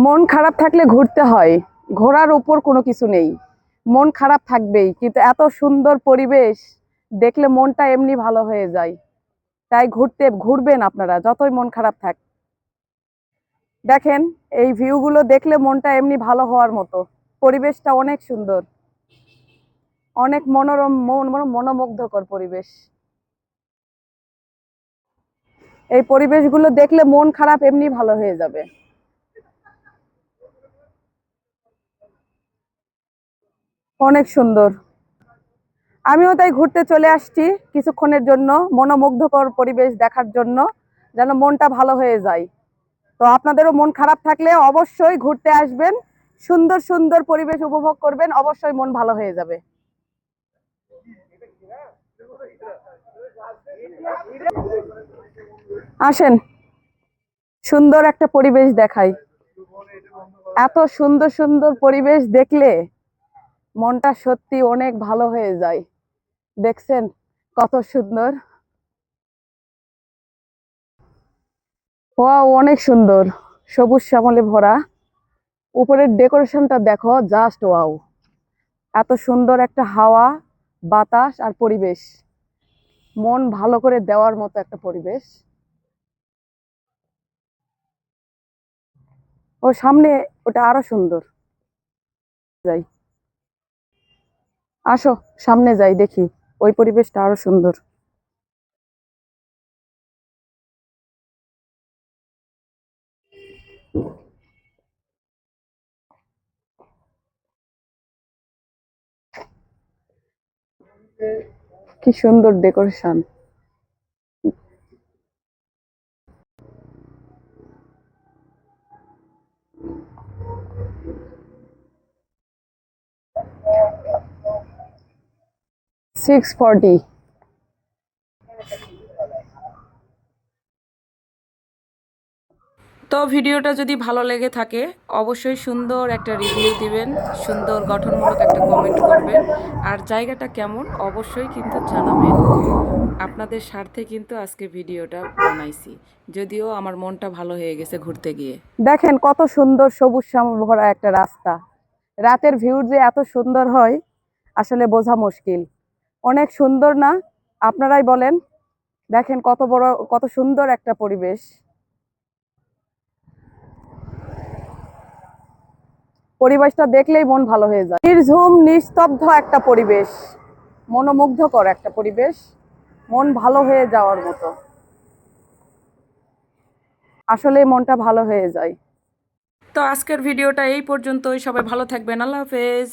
মন খারাপ থাকলে ঘুরতে হয়। ঘোরার উপর কোনো কিছু নেই। মন খারাপ থাকবেই, কিন্তু এত সুন্দর পরিবেশ, দেখলে মনটা এমনি ভালো হয়ে যায়। তাই ঘুরতে, ঘুরবেন আপনারা, যতই মন খারাপ থাক। দেখেন, এই ভিউগুলো দেখলে মনটা এমনি ভালো হওয়ার মতো। পরিবেশটা অনেক সুন্দর। অনেক মনোরম, মন, মন- মনোমুগ্ধকর পরিবেশ। এই পরিবেশগুলো দেখলে মন খারাপ এমনি ভালো হয়ে যাবে। অনেক সুন্দর। আমিও তাই ঘুরতে চলে আসছি কিছুক্ষণের জন্য মনোমুগ্ধকর পরিবেশ দেখার জন্য, যেন মনটা ভালো হয়ে যায়। তো আপনাদেরও মন খারাপ থাকলে অবশ্যই ঘুরতে আসবেন, সুন্দর সুন্দর পরিবেশ উপভোগ করবেন, অবশ্যই মন ভালো হয়ে যাবে। আসেন, সুন্দর একটা পরিবেশ দেখাই। এত সুন্দর সুন্দর পরিবেশ দেখলে মনটা সত্যি অনেক ভালো হয়ে যায়। দেখছেন কত সুন্দর? ওয়াও, অনেক সুন্দর। সবুজ শ্যামলে ভরা। উপরের ডেকোরেশনটা দেখো, জাস্ট ওয়াও। এত সুন্দর একটা হাওয়া, বাতাস আর পরিবেশ। মন ভালো করে দেওয়ার মতো একটা পরিবেশ। ও সামনে ওটা আরও সুন্দর। যাই। আসো সামনে যাই দেখি। ওই পরিবেশটা আরও সুন্দর। কি সুন্দর ডেকোরেশন। সিক্স ফর্টি তো ভিডিওটা যদি ভালো লেগে থাকে অবশ্যই সুন্দর একটা রিভিউ দিবেন সুন্দর গঠনমূলক একটা কমেন্ট করবেন আর জায়গাটা কেমন অবশ্যই কিন্তু জানাবেন। আপনাদের স্বার্থে কিন্তু আজকে ভিডিওটা বানাইছি যদিও আমার মনটা ভালো হয়ে গেছে ঘুরতে গিয়ে। দেখেন কত সুন্দর সবুজ শ্যামল ভরা একটা রাস্তা। রাতের ভিউর যে এত সুন্দর হয় আসলে বোঝা মুশকিল। অনেক সুন্দর না? আপনারাই বলেন। দেখেন কত বড়, কত সুন্দর একটা পরিবেশ। পরিবেশটা দেখলেই মন ভালো হয়ে যায়। নির্ঝুম, নিস্তব্ধ একটা পরিবেশ। মনোমুগ্ধকর একটা পরিবেশ। মন ভালো হয়ে যাওয়ার মতো। আসলে মনটা ভালো হয়ে যায়। তো আজকের ভিডিওটা এই পর্যন্তই। সবাই ভালো থাকবেন। আল্লাহ হাফেজ।